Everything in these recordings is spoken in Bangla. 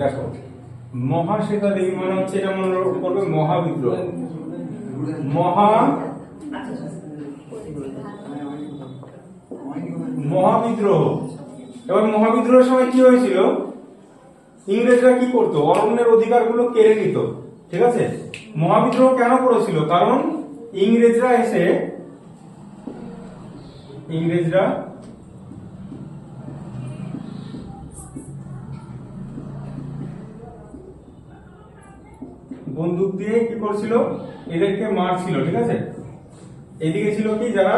দেখো মহাশ্বেতা দেবী মানে হচ্ছে এটা মনে করবে মহাবিদ্রোহ। মহা মহাবিদ্রোহ। এবার মহাবিদ্রোহের সময় কি হয়েছিল? ইংরেজরা কি করতো? অরণ্যের অধিকারগুলো কেড়ে নিত, ঠিক আছে? মহাবিদ্রোহ কেন করেছিল? কারণ ইংরেজরা এসে, ইংরেজরা বন্দুক দিয়ে কি করছিল? এদেরকে মারছিল, ঠিক আছে? এদিকে ছিল কি যারা?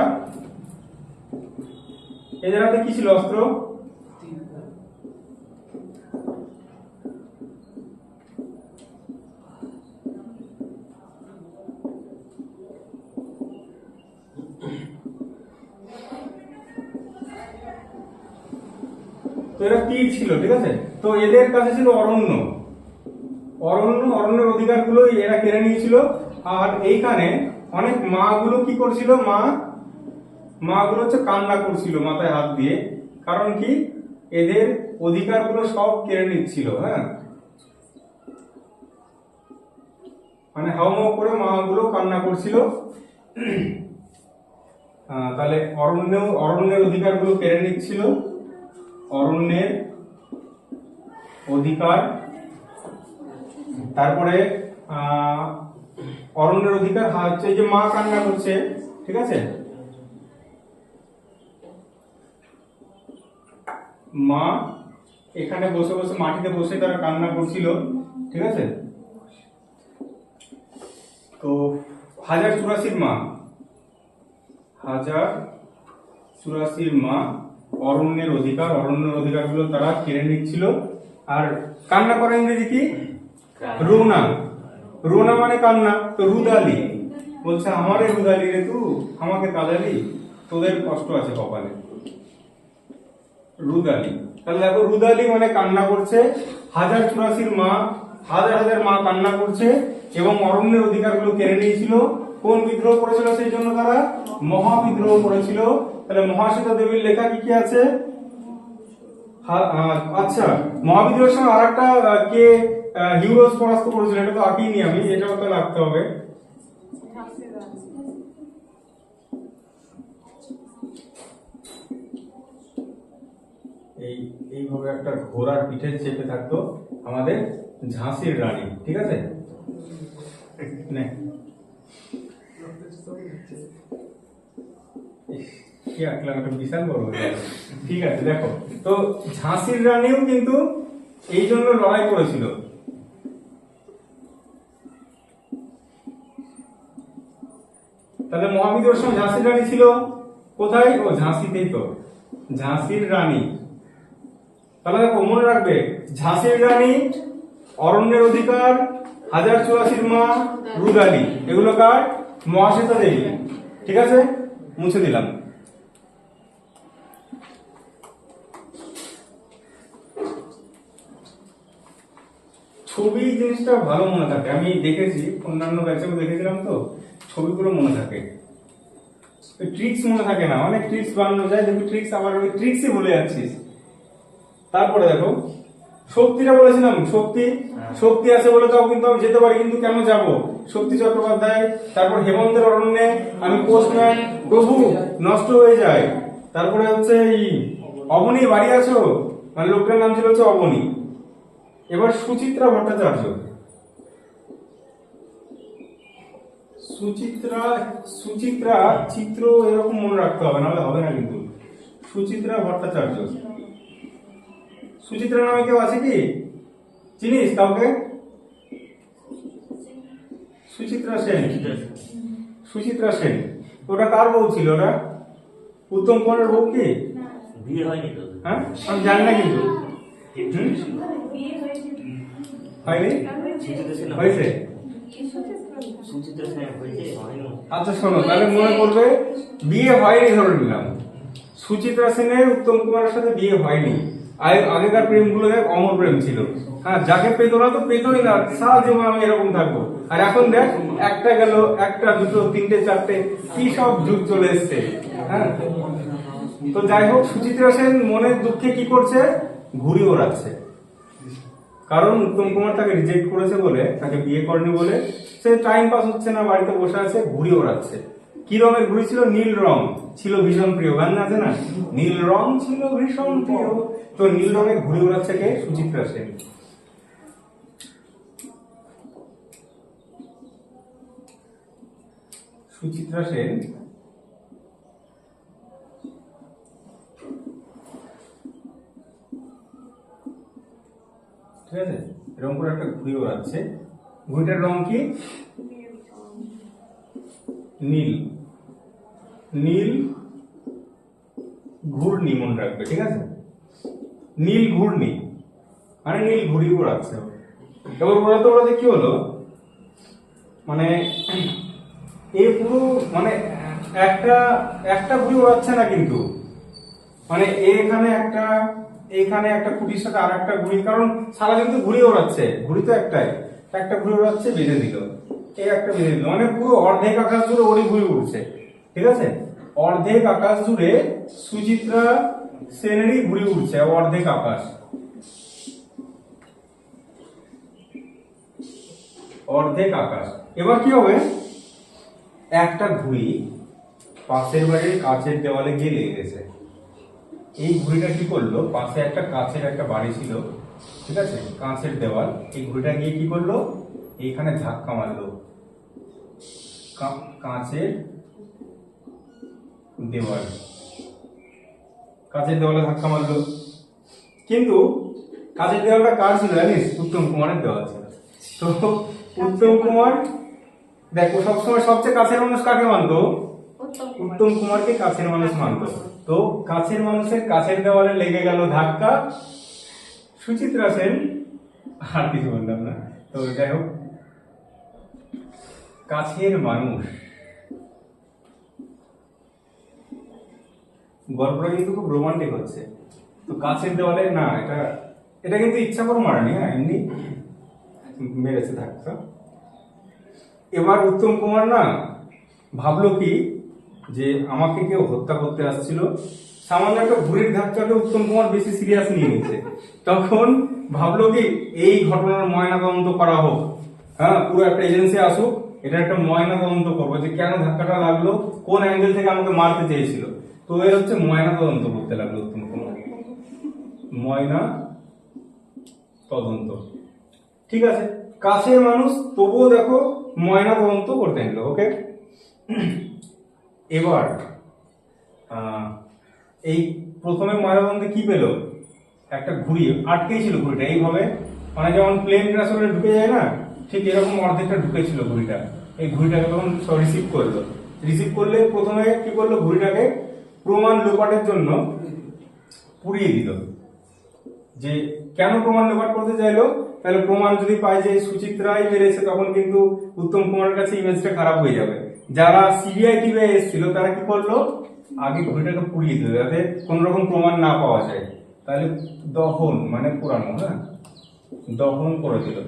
এদের হাতে কি ছিল অস্ত্র? তো এরা তীর ছিল, ঠিক আছে? তো এদের কাছে ছিল অরণ্য। অরণ্য, অরণ্যের অধিকারগুলো এরা কেড়ে নিয়েছিল। আর এইখানে অনেক মা গুলো কি করছিল? মা মা গুলো হচ্ছে কান্না করছিল মাথায় হাত দিয়ে। কারণ কি? এদের অধিকারগুলো সব কেড়ে নিচ্ছিল হ্যাঁ? মানে হাওমাও করে মা গুলো কান্না করছিল। তাহলে অরণ্য, অরণ্যের অধিকারগুলো কেড়ে নিচ্ছিল। অরণ্যের অধিকার তারপরে অরণ্যের অধিকার হচ্ছে যে মা কান্না করছে, ঠিক আছে? মা এখানে বসে বসে মাটিতে বসে তারা কান্না করছিল, ঠিক আছে? তো হাজার চুরাশির মা, হাজার চুরাশির মা অরণ্যের অধিকার, অরণ্যের অধিকারগুলো তারা কেড়ে নিচ্ছিল। আর কান্না করে ইংরেজি কি? রোনা। রুনা মানে কান্না, তো রুদালি। বলছে, আমারে রুদালি রে তু, আমাকে কাদালি, তোদের কষ্ট আছে কপালে। রুদালি। তাহলে দেখো, রুদালি মানে কান্না করছে, হাজার চুরাশির মা, হাজার হাজার মা কান্না করছে, এবং অরণ্যের অধিকারগুলো কেড়ে নিয়েছিল। কোন বিদ্রোহ করেছিল সেই জন্য তারা? মহাবিদ্রোহ করেছিল। তাহলে মহাশ্বেতা দেবীর লেখা কি কি আছে? আচ্ছা মহাবিদ্রোহের সময় আর একটা কে হিউরোস পরাস্ত করেছিল, এটা তো আঁকিনি আমি, এটাও তো লাগতে হবে। এই, এইভাবে একটা ঘোড়ার পিঠে চেপে থাকতো আমাদের ঝাঁসির রানী, ঠিক আছে? কি বিশাল বড় ঠিক আছে, দেখো। তো ঝাঁসির রানীও কিন্তু এই জন্য লড়াই করেছিল। তাহলে মহাবিদ্রোহের সময় ঝাঁসির রানী ছিল? কোথায়? ও ঝাঁসিতেই তো। ঝাঁসির রানী। তাহলে দেখো, মনে রাখবে, ঝাঁসির রানী অরণ্যের অধিকার, হাজার চুরাশির মা রুদালি। এগুলো কার? মহাশ্বেতা দেবী। ঠিক আছে? মুছে দিলাম। ছবি জিনিসটা ভালো মনে থাকে। আমি দেখেছি, অন্যান্য ব্যাচেও দেখেছিলাম তো। ছবিগুলো মনে থাকে। ট্রিক্স মনে থাকে না। অনেক ট্রিক্স বানানো যায় দেখবি ট্রিক্স আবার ওই ট্রিক্সই ভুলে যাচ্ছিস তারপরে দেখো শক্তিটা বলেছিলাম শক্তি শক্তি আছে বলে তাও কিন্তু আমি যেতে পারি কিন্তু কেন যাব? শক্তি চট্টোপাধ্যায় তারপর হেমন্তের অরণ্যে আমি পোস্টম্যান প্রভু নষ্ট হয়ে যায়। তারপরে হচ্ছে এই অবনী বাড়ি আছো? মানে লোকটার নাম ছিল হচ্ছে অবনী। এবার সুচিত্রা ভট্টাচার্য। সুচিত্রা সুচিত্রা চিত্র এরকম মনে রাখতে হবে নাহলে হবে না কিন্তু। সুচিত্রা ভট্টাচার্য। সুচিত্রা নামে কেউ আছে কি? চিনিস কাউকে? সুচিত্রা সেন। সুচিত্রা সেন। ওটা কার বউ ছিল ওটা? উত্তম কুমারের বউ কি? বিয়ে হয়নি তো। হ্যাঁ? আমি জানি না কিন্তু। হয়নি? হয়েছে? আচ্ছা শোনো, তাহলে মনে করবে বিয়ে হয়নি ধরে নিলাম। সুচিত্রা সেনের উত্তম কুমারের সাথে বিয়ে হয়নি। আগে- আগেকার অমর প্রেম ছিল। হ্যাঁ যাকে পেতো না তো পেতোই না, সারা জীবন আমি এরকম থাকব। আর এখন দেখ, একটা গেল, একটা, দুটো, তিনটে, চারটে, কি সব যুগ চলে এসছে। হ্যাঁ? তো যাই হোক, সুচিত্রা সেন মনের দুঃখে কি করছে? ঘুড়ি ওড়াচ্ছে কারণ উত্তম কুমার তাকে রিজেক্ট করেছে বলে, তাকে বিয়ে করেনি বলে, সে টাইম পাস হচ্ছে না, বাড়িতে বসে আছে, ঘুড়ি ওড়াচ্ছে। কি রঙের ঘুড়ি ছিল? নীল রং। ছিল ভীষণ প্রিয়, গান আছে না? নীল রং ছিল ভীষণ প্রিয়। তো নীল রঙের ঘুড়ি ওড়াচ্ছে কে? সুচিত্রা সেন। সুচিত্রা সেন ঠিক আছে? এরকম করে একটা ঘুড়ি ওড়াচ্ছে ঘুড়িটার রং কি? নীল। নীল ঘূর্ণি মনে রাখবে, ঠিক আছে? নীল ঘূর্ণি। মানে নীল ঘুড়ি ওড়াচ্ছে। এবার ওড়াতে ওড়াতে কি হলো? মানে এই পুরো মানে একটা একটা ঘুড়ি ওড়াচ্ছে না কিন্তু? মানে এখানে একটা এখানে একটা খুঁটির সাথে আর একটা ঘুড়ি কারণ সারা কিন্তু ঘুড়ি ওড়াচ্ছে। ঘুড়ি তো একটাই। একটা ঘুড়ি ওড়াচ্ছে বেঁধে দিল। এই একটা বেঁধে দিল। মানে পুরো অর্ধেক আকাশ জুড়ে ওরই ঘুড়ি উঠছে ঠিক আছে? অর্ধেক আকাশ জুড়ে সুচিত্রা সেনেরই ঘুড়ি উঠছে অর্ধেক আকাশ। অর্ধেক আকাশ। এবার কি হবে? একটা ঘুড়ি পাশের বাড়ির কাছের দেওয়ালে গিয়ে লেগে গেছে। এই ঘুড়িটা কি করল? পাশে একটা কাঁচের একটা বাড়ি ছিল, ঠিক আছে? কাঁচের দেওয়াল। এই ঘুড়িটা গিয়ে কি করল? এইখানে ধাক্কা মারলো। কাঁচের দেওয়াল। কাঁচের দেওয়ালে ধাক্কা মারলো। কিন্তু কাঁচের দেওয়ালটা কার ছিল জানিস? উত্তম কুমারের দেওয়াল ছিল। তো উত্তম কুমার, দেখো সবসময় সবচেয়ে কাছের মানুষ কাকে মানতো? উত্তম কুমারকে কাছের মানুষ মানত। তো কাছের মানুষের কাছের দেওয়ালে লেগে গেল ধাক্কা। সুচিত্রা সেন, আর কিছু বললাম না। তো যাই হোক, কাছের মানুষ। গল্পটা কিন্তু খুব রোমান্টিক হচ্ছে। তো কাছের দেওয়ালে, না, এটা এটা কিন্তু ইচ্ছা করে মারেনি হ্যাঁ এমনি মেরেছে ধাক্কা। এবার উত্তম কুমার, না, ভাবলো কি যে আমাকে কেউ হত্যা করতে আসছিল, সামান্য একটা ঘুড়ির ধাক্কাকে উত্তম কুমার বেশি সিরিয়াস নিয়ে নিচ্ছে তখন ভাবলো কি, এই ঘটনার ময়না তদন্ত করা হোক। হ্যাঁ পুরো একটা এজেন্সি আসুক, এটা একটা ময়না তদন্ত করব। যে কেন ধাক্কাটা লাগল, কোন অ্যাঙ্গেল থেকে আমাকে মারতে চেয়েছিল। তো এর হচ্ছে ময়না তদন্ত করতে লাগল উত্তম কুমার। ময়না তদন্ত। ঠিক আছে, কাছের মানুষ, তবুও দেখো ময়না তদন্ত করতে নিল ওকে এবার এই প্রথমে ময়নাতদন্তে কি পেল? একটা ঘুড়ি, আটকেই ছিল ঘুড়িটা। এইভাবে মানে যেমন প্লেন হলে ঢুকে যায় না, ঠিক এরকম অর্ধেকটা ঢুকেছিল ঘুড়িটা। এই ঘুড়িটাকে তখন রিসিভ করল রিসিভ করলে প্রথমে কি করল? ঘুড়িটাকে প্রমাণ লোপাটের জন্য পুড়িয়ে দিল। যে কেন প্রমাণ লোপাট করতে চাইলো? তাহলে প্রমাণ যদি পায় যে সুচিত্রাই মেরেছে, তখন কিন্তু উত্তম কুমারের কাছে ইমেজটা খারাপ হয়ে যাবে। যারা সিবিআই টিভি এসেছিল, তারা কি করল? আগে ঘড়িটাকে পুড়িয়ে দিল, যাতে কোন রকম প্রমাণ না পাওয়া যায়। তাহলে দহন মানে পোড়ানো হ্যাঁ? দহন করে দিল।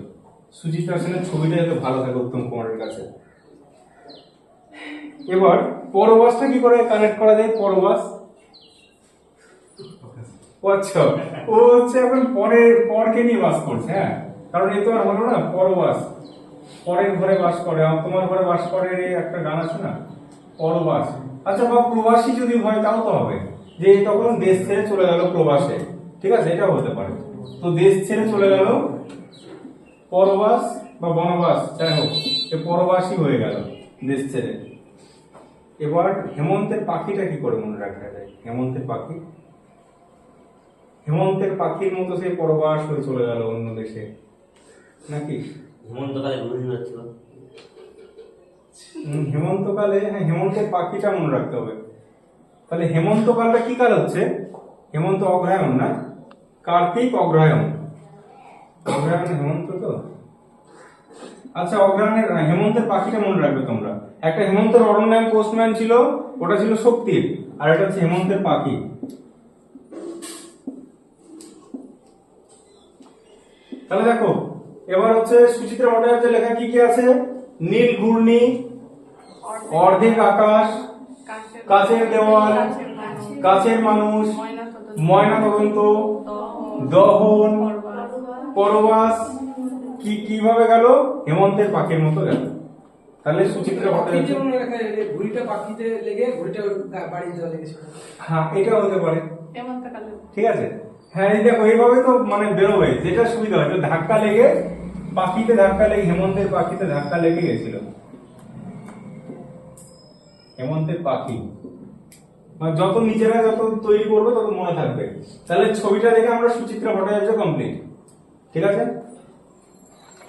সুচিত্রা সেনের ছবিটা যাতে ভালো থাকে উত্তম কুমারের কাছে। এবার পরবাসটা কি করে কানেক্ট করা যায়? পরবাস? আচ্ছা ও হচ্ছে এখন পরের, পরকে নিয়ে বাস করছে হ্যাঁ? কারণ এ তো আর হলো না, পরবাস। পরের ঘরে বাস করে। তোমার ঘরে বাস করে একটা গান আছে না? পরবাস। আচ্ছা বা প্রবাসী যদি হয়, তাও তো হবে। যে তখন দেশ ছেড়ে চলে গেল প্রবাসে। ঠিক আছে? এটাও হতে পারে। তো দেশ ছেড়ে চলে গেল পরবাস বা বনবাস, যাই হোক, এ পরবাসী হয়ে গেল দেশ ছেড়ে। এবার হেমন্তের পাখিটা কি করে মনে রাখা যায়? হেমন্তের পাখি? হেমন্তের পাখির মতো সে পরবাস হয়ে চলে গেল অন্য দেশে। নাকি? হেমন্তকালে ঘুরে যাচ্ছিল হেমন্তকালে হ্যাঁ হেমন্তের পাখিটা মনে রাখতে হবে। তাহলে হেমন্তকালটা কি কাল হচ্ছে? হেমন্ত অগ্রহায়ণ না? কার্তিক অগ্রহায়ণ। অগ্রহায়ণ হেমন্ত তো? আচ্ছা অগ্রহায়ণের হ্যাঁ, হেমন্তের পাখিটা মনে রাখবে তোমরা। একটা হেমন্তের অরণ্যায়ন পোস্টম্যান ছিল ওটা ছিল শক্তির আর এটা হচ্ছে হেমন্তের পাখি। তাহলে দেখো এবার হচ্ছে সুচিত্রা ভট্টাচার্যের লেখা কি কি আছে? নীল ঘূর্ণি অর্ধেক আকাশ কাছের দেওয়াল কাছের মানুষ ময়না তদন্ত দহন পরবাস কি কীভাবে গেল? হেমন্তের পাখির মতো গেল। তাহলে সুচিত্রা ভট্টাচার্য এই যে ঘুড়িটা পাখিতে লেগে ঘুড়িটা গা- বাড়ি লেগেছিল হ্যাঁ এটা হতে পারে। ঠিক আছে? হ্যাঁ এই দেখো এইভাবে তো মানে বেরোবে যেটা সুবিধা হয় ধাক্কা লেগে পাখিতে ধাক্কা লেগে হেমন্তের পাখিতে ধাক্কা লেগে গেছিল হেমন্তের পাখি। মানে যত নিজেরা যত তৈরি করবে তত মনে থাকবে। তাহলে ছবিটা দেখে আমরা সুচিত্রা ভট্টাচার্য কমপ্লিট ঠিক আছে?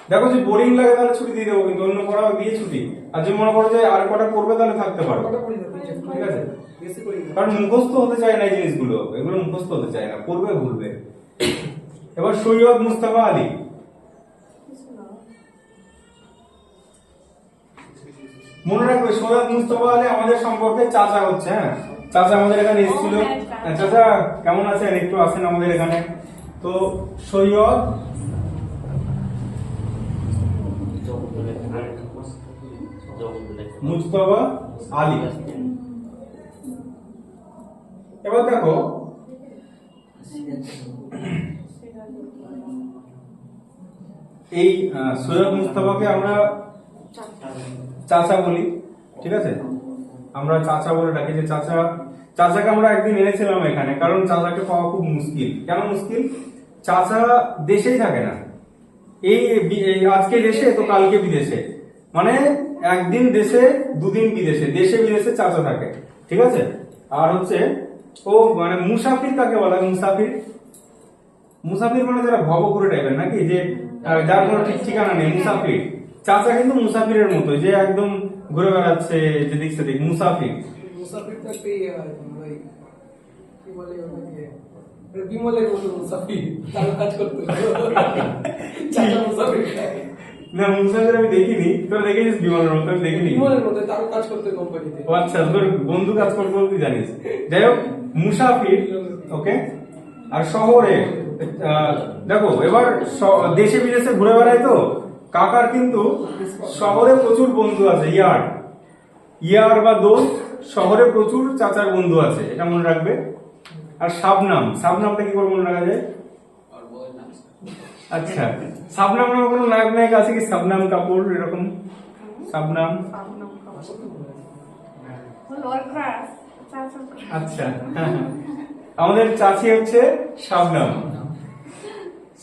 দেখো যে বোরিং লাগে তাহলে ছুটি দিয়ে দেবো কিন্তু অন্য পড়া দিয়ে ছুটি। আর যদি মনে করো যে আর কটা করবে তাহলে থাকতে পারো। কটা করি না তিনটে ঠিক আছে? বেশি করি না কারণ মুখস্থ হতে চায় না এই জিনিসগুলো। এগুলো মুখস্থ হতে চায় না। করবে ভুলবে। এবার সৈয়দ মুস্তাফা আলী। মনে রাখবে সৈয়দ মুস্তাফা আলী আমাদের সম্পর্কে চাচা হচ্ছে হ্যাঁ? চাচা আমাদের এখানে এসেছিল। হ্যাঁ, চাচা। কেমন আছেন? একটু আসেন আমাদের এখানে। তো সৈয়দ? মুস্তফা আলী। এবার দেখো। এই সৈয়দ মুস্তাফাকে আমরা চাচা বলি, ঠিক আছে? আমরা চাচা বলে ডাকি যে চাচা, চাচাকে আমরা একদিন এনেছিলাম এখানে, কারণ চাচাকে পাওয়া খুব মুশকিল। কেন মুশকিল? চাচা দেশেই থাকে না। এই আজকে দেশে, তো কালকে বিদেশে। মানে একদিন দেশে, দুদিন বিদেশে। দেশে বিদেশে চাচা থাকে, ঠিক আছে? আর হচ্ছে, ও মানে মুসাফির কাকে বলা? হয় মুসাফির? মুসাফির মানে যারা ভবঘুরে টাইপের নাকি? যে যার কোনো ঠিক ঠিকানা নেই, মুসাফির। চাচা কিন্তু মুসাফিরের মতো যে একদম ঘুরে বেড়াচ্ছে যেদিক সেদিক মুসাফির। মুসাফির তো একটা ইয়ে ওই কি বলে বিমলের মতো মুসাফির তার কাজ করতে চাচা মুসাফির। না মুসাফির আমি দেখিনি তোর দেখেছিস বিমানের মতো আমি দেখিনি। বিমলের মতো তারও কাজ করতে কোম্পানিতে ও আচ্ছা তোর বন্ধু কাজ করতে জানিস। যাই হোক মুসাফির ওকে? আর শহরে আহ, দেখো এবার দেশে বিদেশে ঘুরে বেড়ায় তো? কাকার কিন্তু শহরে প্রচুর বন্ধু আছে, ইয়ার। ইয়ার বা দোস্ত, শহরে প্রচুর চাচার বন্ধু আছে, এটা মনে রাখবে। আর সাবনাম সাবনামটা কি করে মনে রাখা যায়? আচ্ছা সাবনাম নামে কোনো নায়ক নায়িকা আছে কি? সাবনাম কাপুর, এরকম? সাবনাম আচ্ছা আমাদের চাচি হচ্ছে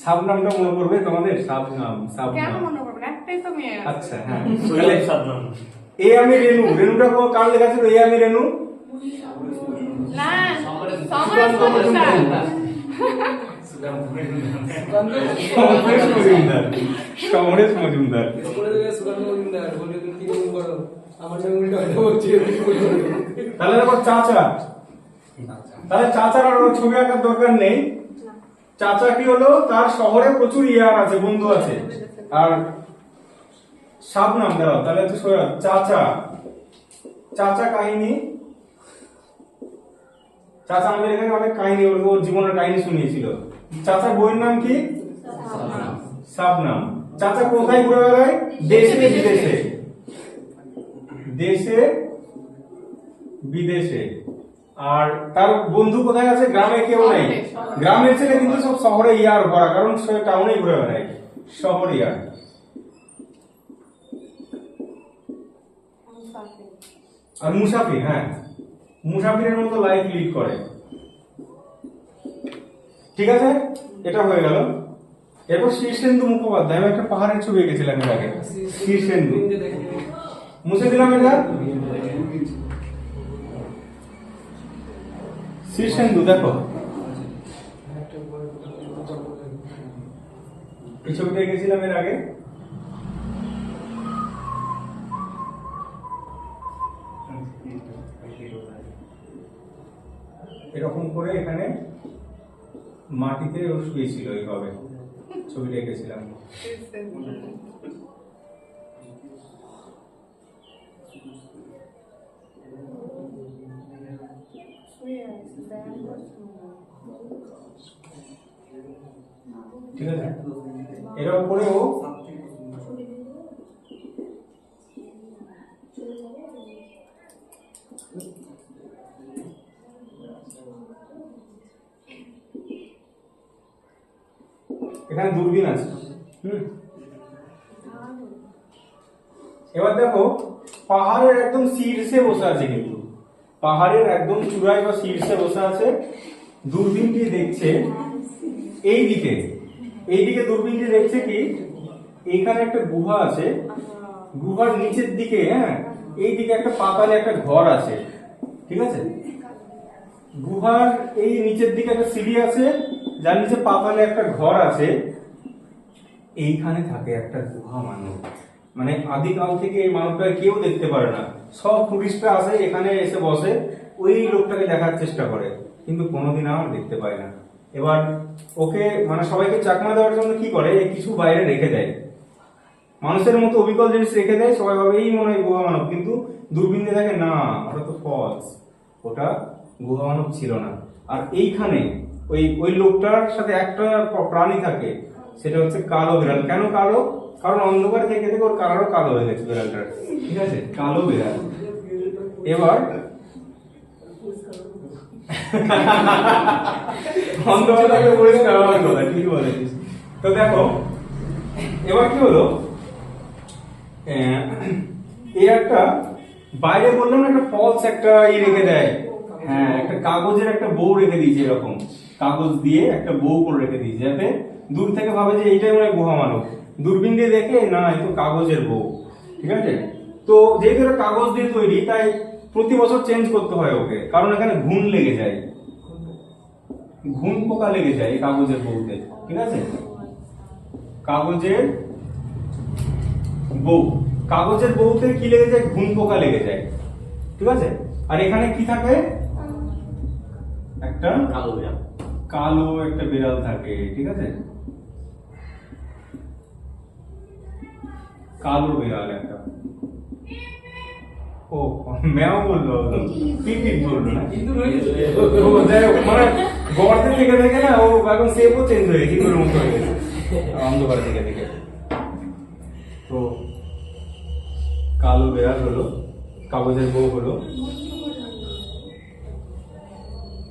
শাবনাম শাবনামটা মনে করবে তোমাদের? কেন মনে একটাই তো মেয়ে আচ্ছা হ্যাঁ। তাহলে এ আমি রেনু। রেনুটা কোন কার লেখা ছিল? এ আমি রেনু? না মজুমদার। সমরেশ সমরেশ কি তাহলে চাচা। তাহলে চাচার আর ওর ছবি আঁকার দরকার নেই। চাচা কি হলো, তার শহরে প্রচুর ইয়ার আছে, বন্ধু আছে। আর সাব নাম দাও, তাহলে হচ্ছে সৈয়দ চাচা। চাচা কাহিনী। চাচা আমাদের এখানে অনেক কাহিনী, ওর জীবনের কাহিনী শুনিয়েছিল। চাচার বইয়ের নাম কি? সাবনাম চাচা কোথায় ঘুরে বেড়ায়? দেশে, বিদেশে। দেশে, বিদেশে। আর তার বন্ধু কোথায় আছে? গ্রামে কেউ নেই। গ্রামের ছেলে কিন্তু সব শহরে ইয়ার ভরা কারণ সে টাউনে ঘুরে বেড়ায়। শহর ইয়ার। আর মুসাফির হ্যাঁ। মুসাফিরের মতো লাইফ লিড করে। ঠিক আছে? এটা হয়ে গেল। এরপর শীর্ষেন্দু মুখোপাধ্যায় আমি একটা পাহাড়ের ছবি এঁকেছিলাম এর আগে। শীর্ষেন্দু মুছে দিলাম এটা? শীর্ষেন্দু দেখো। এই ছবিটা এঁকেছিলাম এর আগে। এরকম করে এখানে মাটিতে শুয়েছিল এইভাবে। ছবিটা এঁকেছিলাম শুয়ে আছে, ব্যায়াম করছে। এরকম করে ও এখানে দূরবীন আছে। হুম। এবার দেখো, পাহাড়ের একদম শীর্ষে বসে আছে কিন্তু। পাহাড়ের একদম চূড়ায় বা শীর্ষে বসে আছে। দূরবীন দিয়ে দেখছে। এই দিকে এই দূরবীনটি দেখছে কি? এইখানে একটা গুহা আছে। গুহার নিচের দিকে হ্যাঁ? এই দিকে একটা পাতালে একটা ঘর আছে। ঠিক আছে? গুহার এই নিচের দিকে একটা সিঁড়ি আছে, যার নিচে পাতালে একটা ঘর আছে। এইখানে থাকে একটা গুহা মানব। মানে আদিকাল থেকে এই মানবটাকে কেউ দেখতে পারে না। সব টুরিস্টরা আসে, এখানে এসে বসে। ওই লোকটাকে দেখার চেষ্টা করে, কিন্তু কোনোদিন আমার দেখতে পায় না। এবার ওকে মানে সবাইকে চাকমা দেওয়ার জন্য কি করে? কিছু বাইরে রেখে দেয়। মানুষের মতো অবিকল জিনিস রেখে দেয়, সবাই ভাবে এই মনে হয় গুহা মানব। কিন্তু দূরবীন দেখে, না, ওটা তো ফলস ওটা গুহা মানব ছিল না। আর এইখানে ওই ওই লোকটার সাথে একটা প্রাণী থাকে, সেটা হচ্ছে কালো বিড়াল। কেন কালো? কারণ অন্ধকার থেকে থেকে ওর কালারও কালো হয়ে গেছে বিড়ালটার। ঠিক আছে? কালো বিড়াল। এবার অন্ধকার থাকলে পরিষ্কার হওয়ার কথা ঠিক বলেছিস? তো দেখো এবার কি হলো? এই একটা বাইরে বললাম না একটা ফলস একটা ই রেখে দেয়। হ্যাঁ একটা কাগজের একটা বউ রেখে দিয়েছে এরকম। কাগজ দিয়ে একটা বউ করে রেখে দিয়েছে যাতে দূর থেকে ভাবে যে এইটাই মনে হয় গুহা মানব দূরবীন দিয়ে দেখে না এই তো কাগজের বউ ঠিক আছে? তো যেহেতু এটা কাগজ দিয়ে তৈরি তাই প্রতি বছর চেঞ্জ করতে হয় ওকে। কারণ এখানে ঘুণ লেগে যায়। ঘুণ পোকা লেগে যায় এই কাগজের বউতে। ঠিক আছে? কাগজের বউ। কাগজের বউতে কি লেগে যায়? ঘুণ পোকা লেগে যায়। ঠিক আছে? আর এখানে কি থাকে? একটা কালো বিড়াল। কালো একটা বিড়াল থাকে। ঠিক আছে? কালো বিড়াল একটা। ও ম্যাও বলল পিপিপ বলল না কিন্তু মানে গর্তে থেকে থেকে না ও এখন চেঞ্জ হয়ে গেছে ইঁদুরের মতো হয়ে গেছে। অন্ধকার থেকে থেকে তো কালো বেড়াল হলো কাগজের বউ হলো।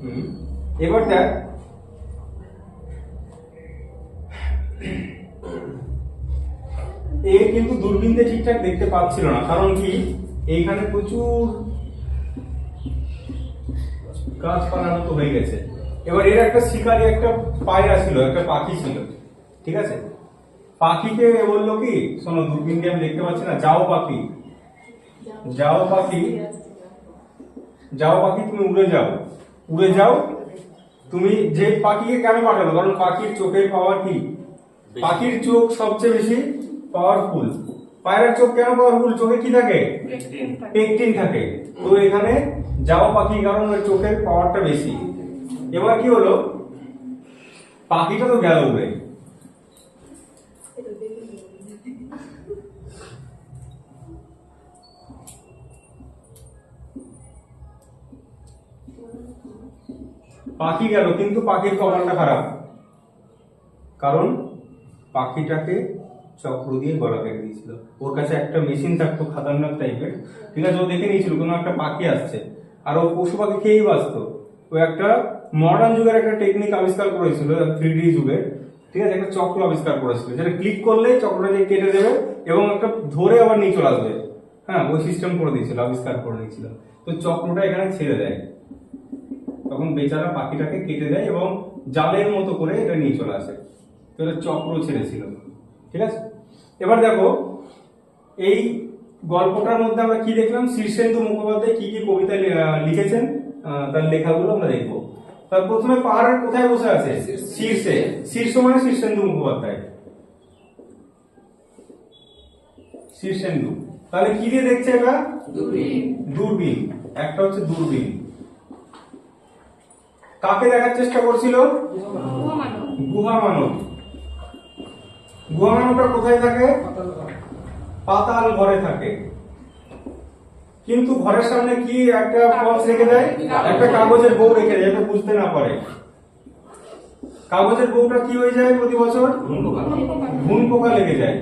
হুম। এবার দেখ। এ কিন্তু দূরবীন দিয়ে ঠিকঠাক দেখতে পাচ্ছিল না কারণ কি? এইখানে প্রচুর গাছপালা মতো হয়ে গেছে। এবার এর একটা শিকারি একটা পায়রা ছিল একটা পাখি ছিল ঠিক আছে? পাখিকে বলল কি শোনো দূরবীন দিয়ে আমি দেখতে পাচ্ছি না? যাও পাখি। যাও পাখি। যাও পাখি তুমি উড়ে যাও। উড়ে যাও তুমি যে পাখিকে কেন পাঠালো কারণ পাখির চোখের পাওয়ার কি? পাখির চোখ সবচেয়ে বেশি পাওয়ারফুল পায়রার চোখ কেন পাওয়ারফুল চোখে কি থাকে? পেকটিন থাকে। তো এখানে যাও পাখি কারণ ওই চোখের পাওয়ারটা বেশি। এবার কি হলো? পাখিটা তো গেল উড়ে। পাখি গেল কিন্তু পাখির কপালটা খারাপ। কারণ পাখিটাকে চক্র দিয়ে গলা কেটে দিয়েছিল। ওর কাছে একটা মেশিন থাকতো খাতারনাক টাইপের ঠিক আছে, ও দেখে নিয়েছিল, কোনো একটা পাখি আসছে। আর ও পশু পাখি খেয়েই বাঁচতো। ও একটা মডার্ন যুগের একটা টেকনিক আবিষ্কার করেছিল থ্রি ডি যুগের ঠিক আছে, একটা চক্র আবিষ্কার করেছিল, যেটা ক্লিক করলে চক্রটা দিয়ে কেটে দেবে এবং একটা ধরে আবার নিয়ে চলে আসবে। হ্যাঁ ওই সিস্টেম করে দিয়েছিল, আবিষ্কার করে দিয়েছিল। তো চক্রটা এখানে ছেড়ে দেয়। তখন বেচারা পাখিটাকে কেটে দেয় এবং জালের মতো করে এটা নিয়ে চলে আসে। তো চক্র ছেড়েছিল। ঠিক আছে? এবার দেখো এই গল্পটার মধ্যে আমরা কি দেখলাম? শীর্ষেন্দু মুখোপাধ্যায় কি কি কবিতা লিখেছেন? তার লেখাগুলো আমরা দেখব। তার প্রথমে পাহাড়ের কোথায় বসে আছে? শীর্ষে। শীর্ষ মানে শীর্ষেন্দু মুখোপাধ্যায়। শীর্ষেন্দু। তাহলে কি দিয়ে দেখছে এটা? দূরবীন। একটা হচ্ছে দূরবীন। কাকে দেখার চেষ্টা করছিল? গুহা মানব গুহা মানবটা কোথায় থাকে? পাতাল ঘরে। থাকে। কিন্তু ঘরের সামনে কি একটা বক্স রেখে দেয়? একটা কাগজের বউ রেখে দেয় যাতে বুঝতে না পারে। কাগজের বউটা কি হয়ে যায় প্রতি বছর? ঘুন পোকা লেগে যায়।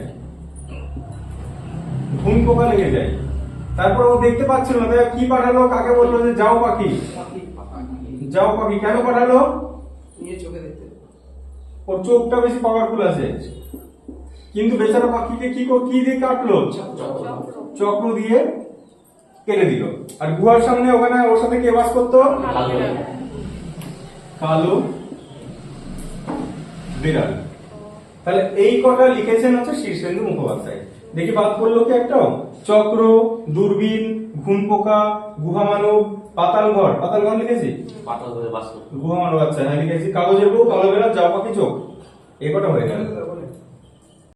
ঘুন পোকা লেগে যায়। তারপর ও দেখতে পাচ্ছিল না কি পাঠালো? কাকে বলল যে যাও পাখি। যাও পাখি কেন পাঠালো? ওর চোখটা বেশি পাওয়ারফুল আছে। কিন্তু বেচারা পাখিকে কি কি দিয়ে কাটলো? চক্র দিয়ে কেটে দিল। আর গুহার সামনে ওখানে ওর সাথে কে বাস করতো? কালো। বিড়াল। তাহলে এই কটা লিখেছেন হচ্ছে শীর্ষেন্দু মুখোপাধ্যায়। দেখি বাদ পড়ল কি একটাও? চক্র দূরবীন ঘুম পোকা গুহা মানব পাতাল ঘর পাতাল ঘর লিখেছি পাতা ধরে বাস গুহা মানব আচ্ছা হ্যাঁ লিখেছি। কাগজের বউ কালো বেড়া যাও পাখি চোখ। এই কটা হয়ে গেল।